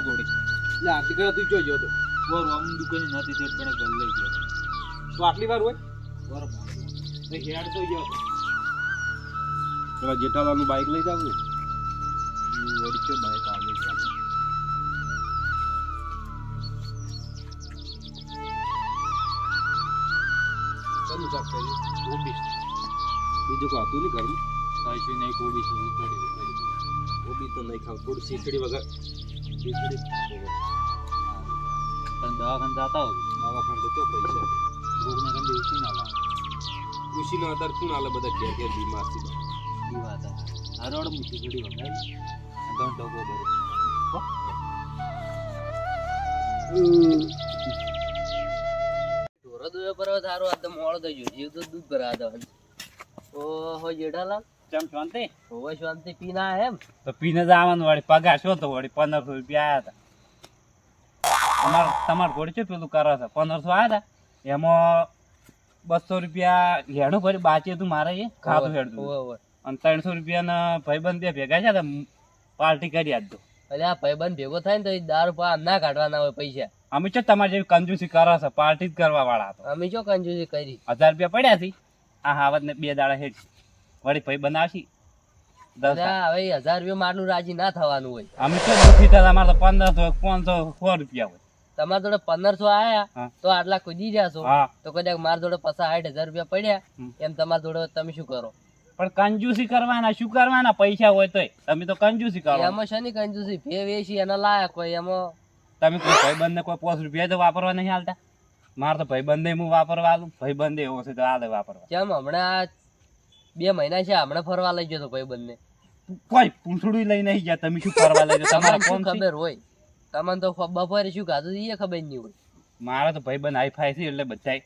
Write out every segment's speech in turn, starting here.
જગા ગોળી એટલે આટલી ઘણા તું જોઈ જતો વાર આમ દુકાને નથી તે પણ ઘર લઈ ગયો. તો આટલી વાર હોય? વાર હેડ તો ગયો. પેલા જેઠાલાલનું બાઇક લઈ જાવ ને? વડચો બાઇક આવી જાય બીજું હતું નહીં ઘરમાં? કાશી નહીં કોબી કોબી તો નહીં ખાવ થોડું શીખડી વગર પણ દવાખાને જતા હોય દવાખાને તો પૈસા ભૂખના કંઈ ઉછી ના લાવે ખુશીનો આધાર શું આલે બધા ઘેર ઘેર બીમાર છે એ વાત આ રોડ મૂકી ઘડી વગાડી ગણ ડગો ભરું ઢોરો દોયો પર સારો આ તો મોડો થઈ ગયો જીવ તો દૂધ ભરા દો ઓહો જેઠાલાલ ચમ શાંતિ? હોવે શાંતિ પીના એમ. તો પીને જવાનું વળી. પગાર શું તો વળી? પંદરસો રૂપિયા આવ્યા હતા. અમાર તમારે ઘોડી છે પેલું કરે છે? પંદરસો આવ્યા હતા? એમાં બસો રૂપિયા હેડું ભરી બાચી હતું મારે એ. ખાતું હેડતું હોવે હોવે અને ત્રણસો રૂપિયાના ભાઈબંધ બે ભેગા છે પાર્ટી કરી આપજો એટલે આ ભાઈબંધ ભેગો થાય ને તો દારૂ પા ના કાઢવાના હોય પૈસા. અમે છો તમારી જેવી કંજૂસી કરો છે? પાર્ટી જ કરવા વાળા અમે જો કંજૂસી કરી? હજાર રૂપિયા પડ્યા છે આ હાવત ને બે દાડા હેડ વળી ભાઈ બનાવશી? દસ હવે હજાર રૂપિયા માટલું રાજી ના થવાનું હોય. અમે તો દુખી થતા અમારે તો પંદરસો પાંચસો સો રૂપિયા હોય. તમારા જોડે પંદરસો આયા તો આટલા કૂદી જાશો? તો કદાચ મારા જોડે પચાસ સાઠ હજાર રૂપિયા પડ્યા એમ તમારા જોડે તમે શું કરો? પણ કંજૂસી કરવાના શું કરવાના પૈસા હોય તો તમે તો કંજુસી કરો. એમાં શેની કંજુસી? ભે વેચી એના લાયક હોય એમાં? તમે કોઈ ભાઈબંધને કોઈ પાંચ રૂપિયા તો વાપરવા નહીં હાલતા? મારે તો ભાઈબંધે હું વાપરવા આલું ભાઈબંધે એવો છે તો આલે વાપરવા. કેમ? હમણાં બે મહિના છે હમણાં ફરવા લઈ ગયો તો ભાઈબંધને કોઈ પૂંછડું લઈ નહીં ગયા તમે શું ફરવા લઈ જાઓ? તમારે કોણ ખબર હોય? તમને તો બપોરે શું ખાધું એ ખબર નહીં હોય. મારા તો ભાઈબંધ હાઈફાઈ છે એટલે બધાય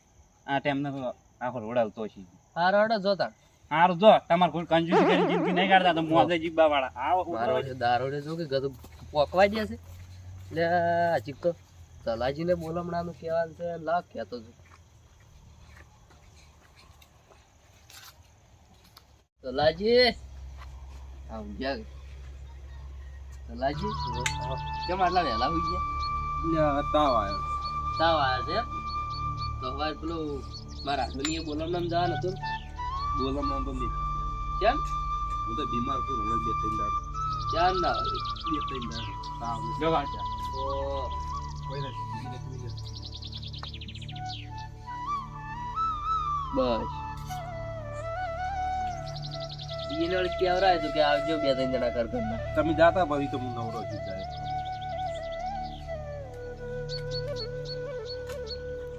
આ ટાઈમને તો આખો રોડાવતો છે હારો હડો જોતા હારું જો તમારે કોઈ કંજૂસ કરી જિંદગી નહીં કાઢતા તો મોજે જીબા વાળા આવો મારો છે. દારોડે જો કે ગધું પોકવા જશે એટલે ચિક્કો તલાજીને બોલમણાનું કહેવાનું છે લાખ કહેતો છું. તલાજી આવ. જા તલાજી કેમ આટલા વહેલા હોઈ ગયા? તાવ આવ્યો તાવ આવ્યા છે તો હવે પેલું મારા હસબન્ડ બોલમણામ જવાનું હતું બોલવામાં તો નહીં. કેમ? હું તો બીમાર છું હમણાં બે ત્રણ દાડા. ક્યાં ના બે ત્રણ દાડા. તાવ જવા છે. તો કોઈ નથી. બસ. એને વળી કહેવરાય તો કે આવજો બે ત્રણ જણા કર ઘરના તમે જાતા પછી તો હું નવરો છું જાય.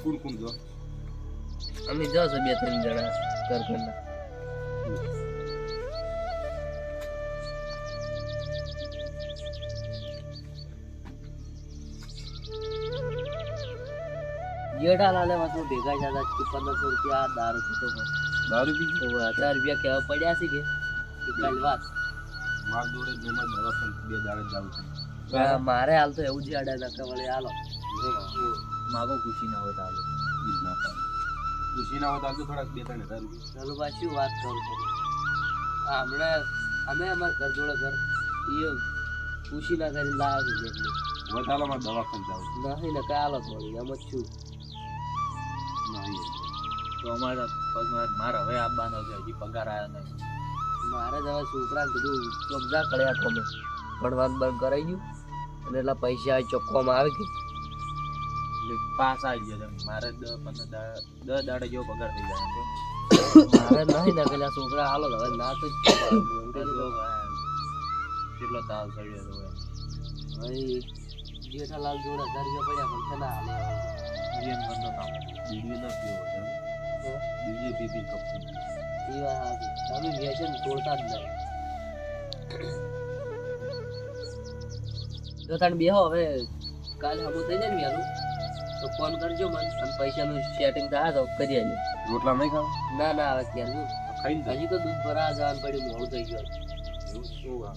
કોણ કોણ જો? અમે જશો બે ત્રણ જણા કર ઘરના જેઠાલાલે વાતો ભેગા કે પંદરસો રૂપિયા દારૂ પીતો. દારૂ પી તો હજાર રૂપિયા કહેવા પડ્યા છે કે કે વાત માર દોડે જ મેં બે દાડે જાઉં છું. મારે હાલ તો એવું જ અડે નકા વળે. હાલો. માગો ખુશી ના હોય તો હાલો. ઈ ના પાડે. ખુશી ના હોય તો થોડાક બે ત્રણ હજાર રૂપિયા. ચાલો પાછી શું વાત કરું હમણાં અમે અમારા ઘર જોડે ઘર એ ખુશી ના કરી લાવે છે એટલે. વટાલા મારે દવાખાને જાઉં છું. નહીં ને કાલ થોડી એમ જ છું. નહીં. તો અમારા પગ મારે હવે આપવાનો છે હજી પગાર આવ્યો નહીં. મારે જ હવે છોકરા કીધું ચોકજા કળ્યા કોમે. ભણવાનું બંધ કરાઈ ગયું. અને એટલા પૈસા ચોખ્ખવામાં આવે કે પાસ આવી ગયો મારે દસ પંદર દસ દાડા જેવો પગાર થઈ જાય મારે નહીં ને પેલા છોકરા હાલો હવે ના તો કેટલો તાવ ચડ્યો હવે. હવે જેઠાલાલ જોડે હજાર રૂપિયા પડ્યા પણ ના હાલે. બીજી પીપી કપ એ વાત સાચી. તમે વ્યસન તોડતા જ નહીં. જો બેહો હવે કાલે હમું થઈ જાય ને વહેલું તો ફોન કરજો મને અને પૈસાનું સેટિંગ થાય તો કરી આવીએ રોટલા નહીં ખાવ? ના ના હવે ક્યાં ખાઈ ને હજી તો દૂધ ભરા જવાનું પડ્યું મોડું થઈ ગયું. એવું શું આ?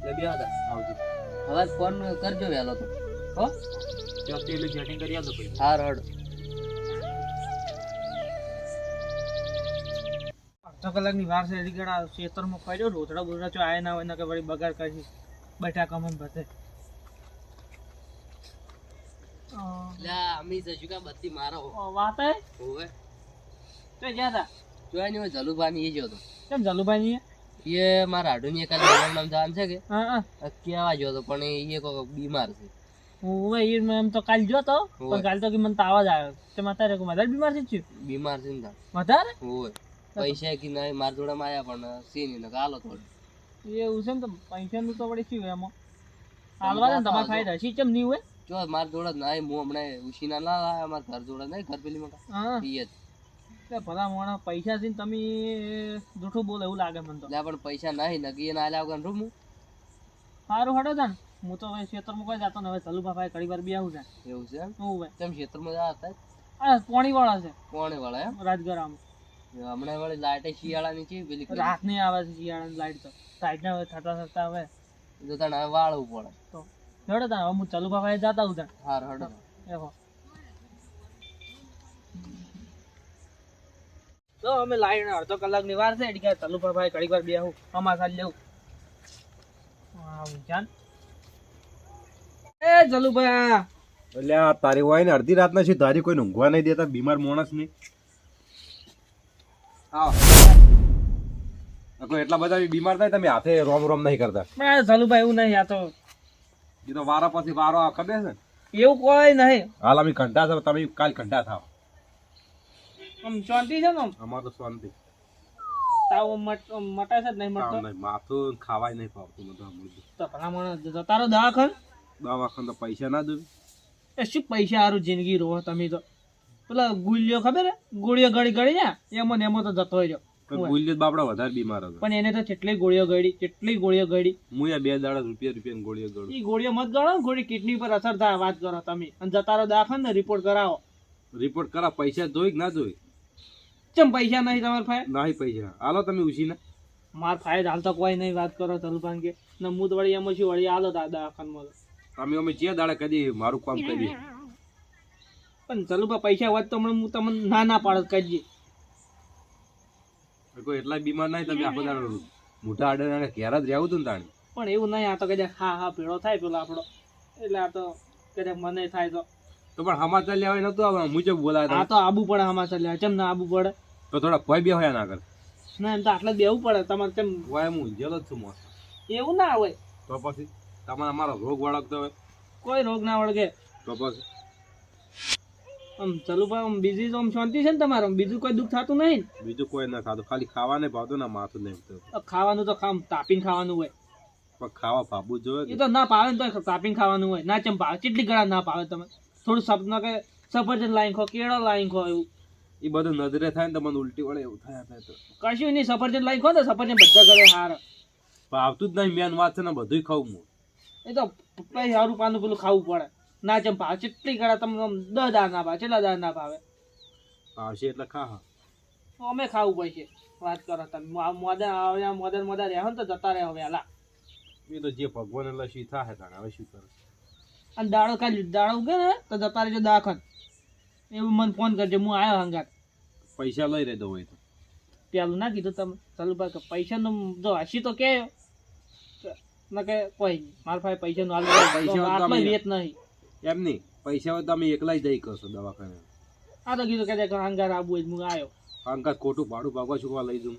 એટલે બે હતા આવજો. હવે ફોન કરજો વહેલો તો. હો? ચોકથી એટલે સેટિંગ કરી પછી હા રડ અડધો કલાકની વાર છે ઘણા ખેતરમાં પડ્યો રોતડા બોતડા ચો આયા ના હોય ને કે વળી બગાડ કરી બેઠા કમન ભતે. એટલે અમી જશું કે બત્તી મારો. વાત? હે હોવે. તો ગયા તા જોયા નહીં જલુભાની એ? કેમ મારા હાડુની એકાદ નામ જાણ છે કે? હા કેવા આ તો પણ એ કોક બીમાર છે. હું એ એમ તો કાલ જોતો પણ કાલ તો કે મને તાવ જ આવ્યો. તે માતા રે વધારે બીમાર બીમાર છે ને વધારે? પૈસા કે નહીં મારા જોડામાં આવ્યા પણ સીની ને કાલો થોડું. એવું છે ને તો પૈસાનું તો વળી શું એમાં? હાલવા ને તમારે ફાયદા. છે ચમ નહીં હોય? જો મારા જોડે નહીં હું હમણાં ઉશીના ના લાવ્યા માર ઘર જોડે નહીં ઘર પેલી મકા પીએ એટલે ભલા મોણા પૈસા છે ને તમે જૂઠું બોલો એવું લાગે મને તો. પણ પૈસા નહીં નગી ના આલ્યા વગર રૂમ. સારું હડો ને. હું તો હવે ખેતરમાં કોઈ જતો ને હવે ચલુભા ભાઈ ઘણી વાર બી આવું છે. એવું છે હું ભાઈ તેમ ક્ષેત્રમાં જતા? હતા આ પોણી વાળા છે. પોણી વાળા એમ? રાજગરામ. હમણાં વળી લાઈટ શિયાળાની છે પેલી રાત નહીં આવે છે શિયાળાની લાઈટ તો. સાઈડ ના થતા થતા હવે. તો તને હવે વાળવું પડે. તો. હેડો તા હવે હું ચલુભા ભાઈ જતા હું ત્યાં હાર હેડો. એવો તો અમે લાઈન અડધો કલાકની વાર છે એટલે કે ચલુભા ભાઈ ઘડી વાર બેહું અમાર સાથે લેવું. આવું જાન. એ જલુભાઈ એટલે આ તારી હોય ને અડધી રાતના છે તારી કોઈ ઊંઘવા નહીં દેતા બીમાર માણસ ને આવો. એટલા બધા બીમાર થાય તમે હાથે રોમ રોમ નહીં કરતા. પણ એવું નહીં આ તો એ તો વારા પછી વારો આ ખબર છે એવું કોઈ નહીં. હાલ અમે ઘંટા થાવ તમે કાલ ઘંટા થાવ. આમ શાંતિ છે ને અમાર તો શાંતિ. તાવ મટ મટાય છે નહીં મટતો? નહીં માથું ખાવાય નહીં પાવતું બધું હમણાં તો. ભલા માણસ જતા રહો દવાખાન? તો પૈસા ના દઉં એ શું પૈસા સારું જિંદગી રહો તમે તો? પેલા ગુલિયો ખબર ગોળીઓ ગળી ગળી ને એમાં એમાં તો જતો રહ્યો. ગુલ્યો બાપડા વધારે બીમાર હતો. પણ એને તો કેટલી ગોળીઓ ગળી કેટલી ગોળીઓ ગળી. હું બે દાડા રૂપિયા રૂપિયા ગોળીઓ ગળું. એ ગોળીઓ મત ગળો ગોળી કિડની પર અસર થાય વાત કરો તમે. અને જતા રહો દવાખાને ને રિપોર્ટ કરાવો. રિપોર્ટ કરા પૈસા જોઈ કે ના જોઈ? ચમ પૈસા નહીં તમારા ફાય નહીં પૈસા. હાલો તમે ઉછીને માર ફાય હાલ તો કોઈ નહીં વાત કરો તલુભાન કે. ને તો વળી એમાં છું વળી? આલો દાદા તો. તમે અમે જે દાડા કદી મારું કામ કરીએ. પણ ચાલુ પૈસા હોત તો હમણાં હું તમને ના ના પાડત કહીએ કોઈ એટલા બીમાર નહીં તમે આખો દાડો મોટા આડે આડે ઘેર જ રહેવું હતું ને તાણે. પણ એવું નહીં આ તો કદાચ હા હા ભેળો થાય પેલો આપણો. એટલે આ તો કદાચ મને થાય તો. તો પણ સમાચાર લેવાય નતું આવવાનું મુજબ બોલાય આ તો આબુ પડે આમાં ચાલે ચમ ના આબુ પડે? તો થોડા ભય બે હોય ના કર ના એમ તો આટલે બેવું પડે તમારે તેમ વાય હું જેલ જ છું મોસ એવું ના હોય. તો પછી તમારે અમારો રોગ વળગતો હોય. કોઈ રોગ ના વળગે. તો પછી? આમ ચાલુ ભાઈ આમ બીજી તો આમ શાંતિ છે ને તમારું? બીજું કોઈ દુઃખ થતું નહીં બીજું કોઈ ના થતું. ખાલી ખાવાને ભાવતું ના માથું નહીં ખાવાનું તો ખામ તાપીને ખાવાનું હોય. પણ ખાવા ભાવવું જોઈએ એ તો ના પાવે ને તો તાપીને ખાવાનું હોય. ના ચમ ભાવે? કેટલી ગળા ના પાવે તમે થોડું સપના કે સફરજન લાઈન ખો કેળો લાઈન ખો એવું. એ બધું નજરે થાય ને તમને ઉલટી વળે એવું થાય તો. કશું નહીં સફરજન લાઈન ખો ને સફરજન બધા ઘરે હાર. ભાવતું જ નહીં મેન વાત છે ને બધું ખાવું હું એ તો સારું પાનું પેલું ખાવું પડે. ના જેમ ભાવ. કેટલી ગળા તમને દસ દાળ ના ભાવે કેટલા દાળ ના ભાવે? ભાવશે એટલે ખા અમે ખાવું પડશે. વાત કરો તમે. મોદા આવે મોદર મોદા રહ્યા ને તો જતા હવે વહેલા એ તો જે ભગવાન લસી થાય તાણે હવે શું કરે? અને દાડો ખાલી દાડો ઉગે ને તો જતા રહેજો દાખલ એવું મને ફોન કરજો હું આવ્યો હંગાત. પૈસા લઈ રહી દો હોય તો. પેલું ના કીધું તમે ચાલુ ભાઈ કે પૈસાનું જો હસી તો કે. ના કે કોઈ મારા પાસે પૈસાનું હાલ પૈસા આટલો વેત નહીં. એમ નહીં. પૈસા હોય તો તમે એકલા જ દઈ કરશો દવાખાને. આ તો કીધું કે હંગાર આબુ જ હું આવ્યો. અંકા ખોટું ભાડું ભાગવા ચૂકવા લઈ દઉં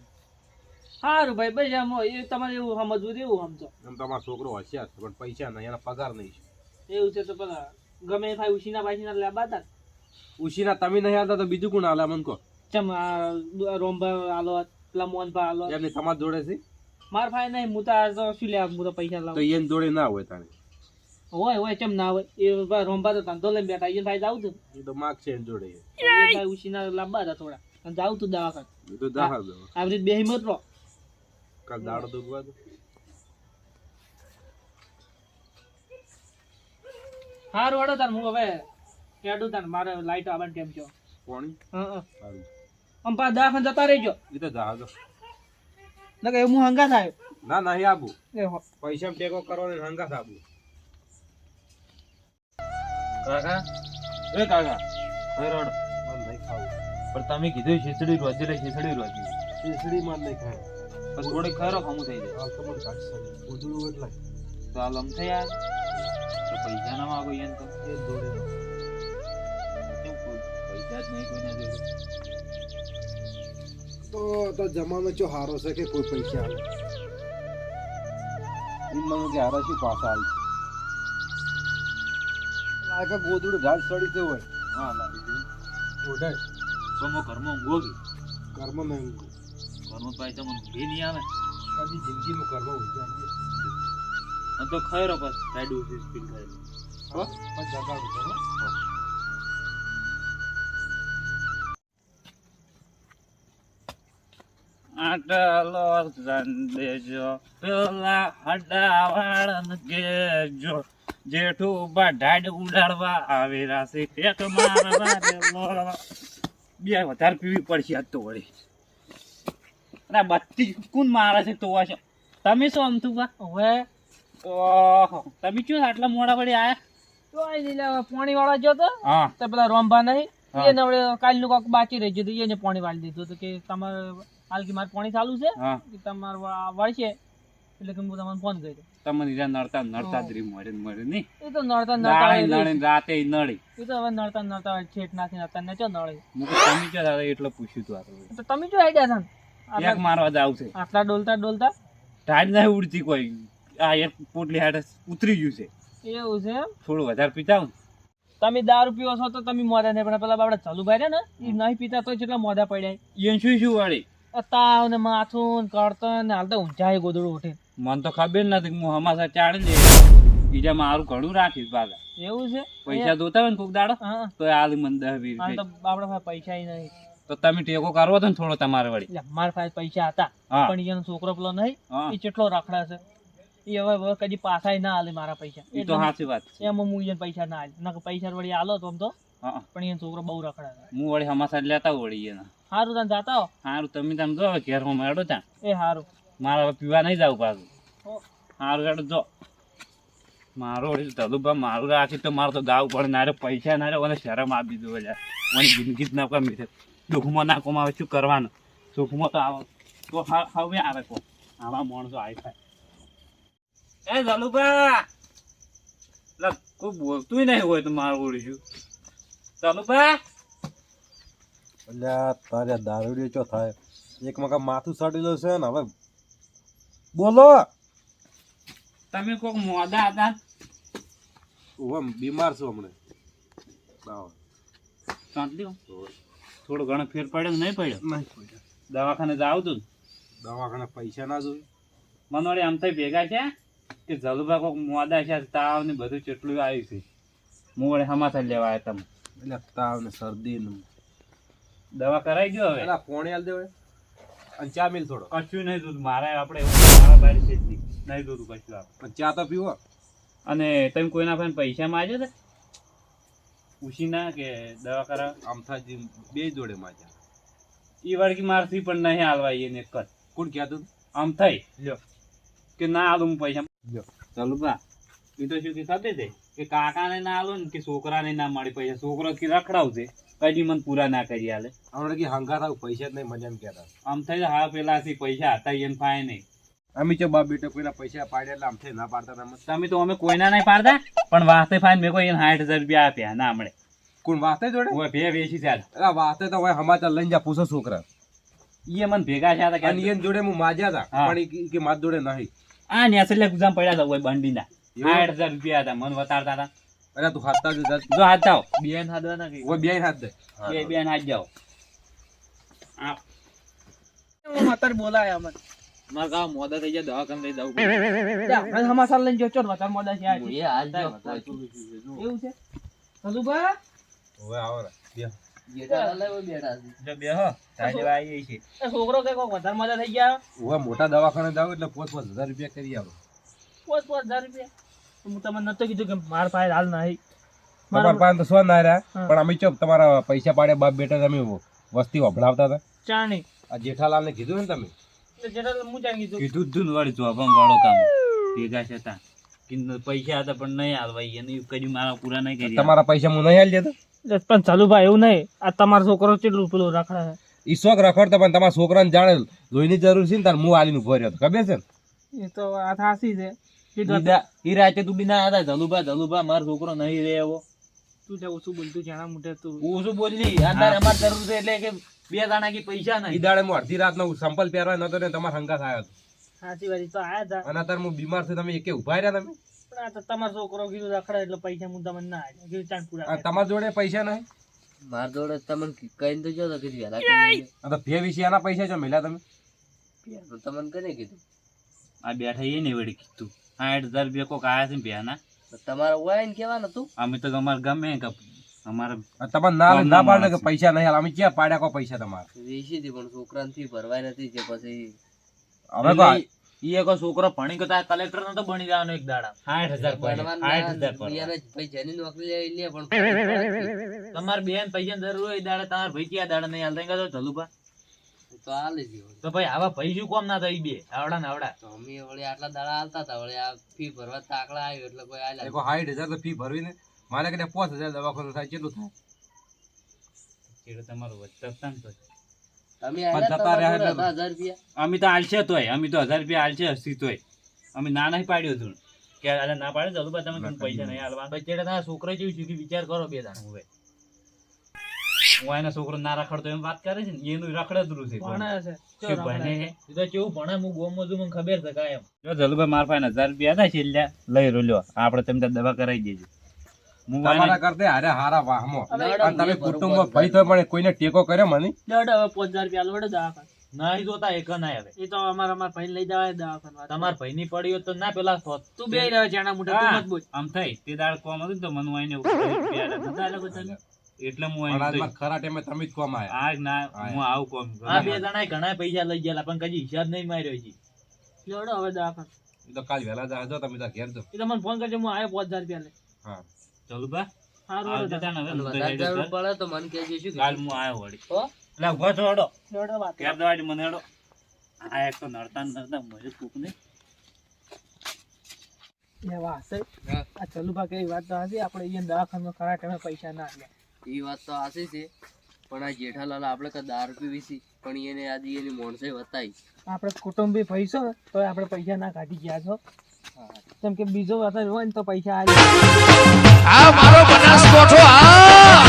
સારું ભાઈ આમ એ તમારે એવું સમજવું એવું સમજો એમ તમારો છોકરો હોશિયાર છે પણ પૈસા નહીં એના પગાર નહીં છે. એવું છે તો પેલા ગમે ભાઈ ઉશીના પાછીના લેવા હતા ઉશીના તમે નહીં આવતા તો બીજું કોણ હાલે મને કહો. ચમ આ રોમભા આલો પેલા મોહનભા આલો એમને તમારા જોડે છે? માર ભાઈ નહીં હું તો આ તો શું લે હું તો પૈસા તો લાવું એને જોડે ના હોય તાણે હોય હોય ચમ ના હોય એ રોમભા તો ધંધો લઈને બેઠા એ ભાઈ જાઉં તું એ તો માગ છે જોડે. ભાઈ ઉશીના લાંબા હતા થોડા અને જાઉં તું દવાખાન. એ તો દવા દો આવી રીતે બેહી મત રહો. કાલ દાડો દુખવા દો. હારું હડો તાર હું હવે કેડું તાર મારે લાઈટ આવવાનું ટેમ છે? કોણી હા આમ પા દવાખાને જતા રહેજો. એ તો જા. દો ના કે હું હંગા થાય ના નહીં આબુ. પૈસા ટેકો કરવાનો ને હંગાત આબુ કાકા? એ કાકા. કઈ રોડ મને નહીં ખાવું. પણ તમે કીધું ખીચડી રોજી રે ખીચડી રોજી. ખીચડી માં નહીં ખાય પણ થોડીક ખરો ખમું થઈ જાય. હાલ તો મને કાઢશે ઉજળું એટલે. તો આ લમ થઈ યાર તો પૈસા ના માગો યાર તો. એ જોડે પૈસા જ નહીં કોઈના જોડે. તો તો જમાનો ચો હારો છે કે કોઈ પૈસા? આવે એમ કે હારા શું પાછા આવી લાગે ગોદડું ઘાસ ચડી જવું હોય. હા લાવી દઉં. ઓઢે તો મો ઘરમાં ઊંઘો કે? કર્મ નહીં ઘરમાં પાછી તમને ઊંઘી નહીં આવે. કદી જિંદગીમાં કર્મ હોય હા તો ખરો બસ સાઈડ ઉઠી સ્પીડ થાય. હો પણ જગાડું તો. આટલો સંદેશો પેલા હડાવાળન કેજો જેઠું બા ઢાડ ઉડાડવા આવી રાશી એક મારવા. બે વધારે પીવી પડશે આજ તો વળી. અરે બત્તી કોણ મારે છે તો છે? તમે શું અમથું બા? હવે ઓહો તમે શું આટલા મોડા વળી આયા? તો પાણી વાળા જો તો. હા. તો પેલા રોમભા નહીં. એને હવે કાલનું કોક બાકી રહી ગયું એને પાણી વાળી દીધું તો કે તમારે હાલ કે મારે પાણી ચાલુ છે કે તમારે વાળશે. એટલે કે હું તમને ફોન કર્યો. તમને ત્યાં નડતા નડતા જ રહી મળે ને મળે નહીં? એ તો નડતા નડતા નડે રાતે નડી. એ તો હવે નડતા નડતા છેટ નાખી નાખીને ને ચો નડે. હું તમે ક્યાં દાદા એટલે પૂછ્યું તું આ તો. તમે જો આઈડિયા છે એક મારવા જાવ આવશે આટલા ડોલતા ડોલતા? ટાઈમ નહીં ઉડતી કોઈ. આ એક પોટલી હાડે ઉતરી ગયું છે. એવું છે? થોડું વધારે પીતા હું તમે દારૂ પીવો છો તો તમે મોઢા નહીં પણ પેલા બાબડા ચાલુ ભાઈ ને એ નહીં પીતા તો જેટલા મોઢા પડ્યા? એ શું શું વળી? તાવ ને માથું ને કળતર ને હાલતા ઊંચાઈ ગોદડું ઉઠે. મને તો ખબર નથી હું હમાસા ચાડી દે. બીજા મારું ઘણું રાખીશ પાછા. એવું છે? પૈસા દોતા હોય ને કોક દાડો તો આલી મને દસ વીસ હાલ તો રૂપિયા. પાસે પૈસા નહીં. તો તમે ટેકો કરવો હતો ને થોડો તમારે વળી. મારા પાસે પૈસા હતા પણ એનો છોકરો પેલો નહીં એ કેટલો રખડા છે? એ હવે કદી પાછા ના હાલે મારા પૈસા. એ તો સાચી વાત એમાં હું એને પૈસા ના હાલે. નકર પૈસા વળી હાલો તો આમ તો પણ એનો છોકરો બહુ રખડા હું વળી હમાસા લેતા વળી એના. સારું તને જાતા હો. હારું તમે તમે જો હવે ઘેર હું મેળો ત્યાં. એ સારું મારે હવે પીવા નહીં જાવ પાછું. હારું હેડો જો. મારો ધલુભા મારું રાખી તો મારે તો ગાવ પડે નારે પૈસા નારે મને શરમ આપી દીધું એટલે મને જિંદગી જ ના કમી છે. દુઃખમાં ના કોમાં હવે શું કરવાનું? સુખમાં તો આવો. તો હવે આવે કો આવા માણસો આવી થાય. એ ધલુભા કોઈ બોલતું નહીં હોય તો મારું ઓળીશું ધલુભા એટલે તારે દારૂડિયો ચો થાય? એક મકા માથું સડેલું છે ને હવે. બોલો. તમે કોક મોડા હતા? હું બીમાર છું હમણાં. થોડો ઘણો ફેર પડ્યો નહીં પડ્યો? નહીં પડ્યો. દવાખાને જાવ તું? દવાખાને પૈસા ના જોઈ મને આમ થઈ ભેગા છે કે જલુભા કોક મોડા છે તાવ ને બધું ચટલું આવ્યું છે. વળી હમાસા લેવા આવ્યા તમે. એટલે તાવ ને શરદી ને દવા કરાઈ ગયો હવે? પોણી આલ દેવે અને ચા મિલ થોડો. કશું નહીં દૂધ મારે આપણે મારા બારી છે નહીં દૂધ કશું આપ ચા તો પીવો. અને તમે કોઈના પાસે પૈસા માંગ્યો છે ઉશીના કે દવા કરાવ? આમથાજી બે જોડે માજા એ વળગી મારથી પણ નહીં હાલવા એને જ. કોણ કહેતું આમ થઈ લ્યો. કે ના આલું પૈસા લ્યો. ચાલુ બા. એ તો શું કે ખબર છે કે કાકાને ના આલો ને કે છોકરાને ના મળી પૈસા? છોકરો કે રખડાવશે કદી મને પૂરા ના કરી આલે. હમણાં કે હંગા થાવ પૈસા જ નહીં મજા એમ કહેતા. આમ થઈ હા પેલા થી પૈસા હતા એને ફાય નહીં. અમે ચો બાપ બેટો પેલા પૈસા પાડ્યા એટલે આમ થઈ ના પાડતા તમે. અમે. તમે તો અમે કોઈના નહીં પાડતા પણ વાસ્તે ફાઈન મેં કોઈ એને સાઠ હજાર રૂપિયા આપ્યા ના હમણે કોણ વાસ્તે જોડે? ઓય ભે વેચી ચાલ. અરે વાસ્તે તો હવે હમાચાર લઈને જા પૂછો છોકરા. ઈ મને ભેગા થયા હતા અને કે જોડે હું માજ્યા હતા હા. પણ કે- માર જોડે નહીં. આ નેસલે ગુજામ પડ્યા હતા હોય બંડીના? સાઠ હજાર રૂપિયા હતા મને વતાડતા હતા. અરે તું હાથતા જ જો હાથ જાઓ. બેન હાદવાના કે ઓ બેન હાથ દે. બે બેન હાથ જાવ આ અત્યારે બોલાય અમને માર ગામ મોદા થઈ જાય દવાખાને લઈ જવું આપણે સમાચાર લઈને જો ચો વધારે મોડા છે આ એ હાલ જો, એવું છે? ચલુભા ઓય આવો રે બે. બેઠા જો બે હો તાજે આવી છે એ છોકરો કઈ વધારે મજા થઈ ગયા? મોટા દવાખાને જાવ એટલે પોત પોત હજાર રૂપિયા કરી આવો. પોચ પોચ હજાર રૂપિયા? હું તમને નતો કીધું કે મારા પાસે હાલ નહીં. તમારા પાસે તો શું ના રહ્યા? પણ અમે ચો તમારા પૈસા પાડે બાપ બેટા તમે વસ્તી વભડાવતા હતા? ચાણી આ જેઠાલાલ ને કીધું ને તમે? જેઠાલાલ હું જાણી કીધું? કીધું જ ને વળી વાળો કામ. ભેગા છે તા પૈસા હતા પણ નહીં હાલવા એને કદી મારા પૂરા નહીં કરી તમારા પૈસા હું નહીં હાલ પણ ચાલુભાઈ એવું નહીં. આ તમારો છોકરો કેટલું પેલું રખડા છે? ઈ શોખ રખડતા પણ તમારા છોકરાને જાણે લોહીની જરૂર છે ને તાર હું આલીને ઊભો રહ્યો ખબર છે એ તો આ થાસી છે. ઈ રાતે તું બી ના હતા ધલુભા ધલુભા મારો છોકરો નહીં રે એવો. તું ઓછું બોલતું જાણા મોઢે તું ઓછું બોલી અત્યારે અમારે જરૂર છે એટલે કે બે દાણા કી પૈસા ઈ નહીં દાડે હું અડધી રાતનો સંપલ પહેરવા નતો ને તમારા હંગા આવ્યો હતો. સાચી વાત તો આયા હતા અને અત્યારે હું બીમાર છું તમે એકે ઊભા રહ્યા તમે? પણ આ તો તમારો છોકરો કીધું રખડે એટલે પૈસા હું તમને ના આપ્યા કીધું ચાલ પૂરા આ તમારા જોડે પૈસા નહીં? માર જોડે તમને કહીને તો જો તો કીધું વેલા આ તો ભે વિશે આના પૈસા જો મેલા તમે? તો તમને કને કીધું? આ બેઠા એ ને વળી કીધું. સાઠ હજાર રૂપિયા કોક આયા છે ને બેના તમારે હોય ને કહેવાનું તું. અમે તો અમારે ગમે કે અમારે તમારે ના ના ના પાડે કે પૈસા નહીં હાલ અમે ક્યાં પાડ્યા કો પૈસા તમારે? વેચી હતી પણ છોકરાને થી ભરવાય નથી પછી હવે ઈ એક છોકરો ભણી ગયો કલેક્ટર નતો બની જવાનો એક દાડા. સાઠ હજાર ભણવાનું સાઠ હજાર પર યાર ભાઈ જેની નોકરી લઈ લે પણ તમારે બેન પૈસા જરૂર હોય દાડા. તમારે ભાઈ ક્યાં દાડા નહીં હાલતા ચલુભા. તો હાલે જ તો ભાઈ આવા ભાઈ શું કોમ ના થાય બે? આવડા ને આવડા. તો અમે વળી આટલા દાડા હાલતા હતા. વળી આ ફી ભરવા તાકડા આવ્યો એટલે કોઈ આલ્યા દેખો સાઠ હજાર તો ફી ભરવી ને મારે પાંચ હજાર દવાખાનું થાય કેટલું થાય? એટલે તમારું વધતા ને તો. જતા રહ્યા એટલે- અમે તો આલશે તોય અમે તો હજાર રૂપિયા આલશે હસી તોય. અમે ના નહીં પાડ્યું હતું. કે ના પાડે ચાલુ બા તમે પૈસા નહીં આલવા ભાઈ છોકરા જેવું છે કે વિચાર કરો બે દાડા. હવે હું એના છોકરો ના રખડતો એમ વાત કરે છે ને એનું રખડતરું છે ભણે છે. રખડે. ભણે? હે? તો કેવું ભણે? હું ગોમમાં છું મને ખબર છે કાયમ. જો જલુભાઈ મારા પાસે હજાર રૂપિયા હતા છેલ્લા લઈ રહ્યો આપણે તમે દવા કરાવી દેજો. તમારા કરતે હારે હારા વાહમો. અને તમે બરોબર ભાઈ તો પણ કોઈને ટેકો કર્યો મને? દોઢ હવે પાંચ હજાર રૂપિયા લોડે દવાખાને નહીં જોતા એક ના આવે. એ તો અમારા અમારા ભાઈ લઈ જવાય દવાખાને તમાર ભાઈ ની પડી હોત તો ના પેલા. તું બે રહ્યો તું મત બોલ આમ થઈ તે દાડ કોમ હતું તો મને હતા. એટલે હું ખરા ટાઈમે તમે જ કોમ આયા. આજ ના હું. આવું કોમ આ બે જણા ઘણા પૈસા લઈ ગયા પણ કદી હિસાબ નહીં માર્યો છે જોડો હવે દવાખાને એ તો કાલ વહેલા જાજો તમે તો ઘેર જો એ તો મને ફોન કરજો હું આવ્યો પાંચ હજાર રૂપિયા લે હા. જરૂર સર. પડે તો મને કહેજો શું કાલ હું આવ્યો વળી. એટલે ઊભો છો હેડો. વાત ક્યાર દવાડી મને હેડો. આ એક તો નડતા ને નડતા મજે કૂક ને વાત છે હા. આ ચલુભા કેવી વાત તો હશે આપણે અહીંયા દવાખાનામાં ખરા ટાઈમે પૈસા ના આપ્યા. એ વાત તો આશી છે. પણ આ જેઠાલાલ આપણે કદાચ દારૂ પીવી છે પણ એને આજી એની મોણસે વતાઈ. આપણે કુટુંબી પૈસો તો આપણે પૈસા ના કાઢી ગયા છો. કેમ કે બીજો વખત હોય ને તો પૈસા આ મારો બનાસકોઠો આ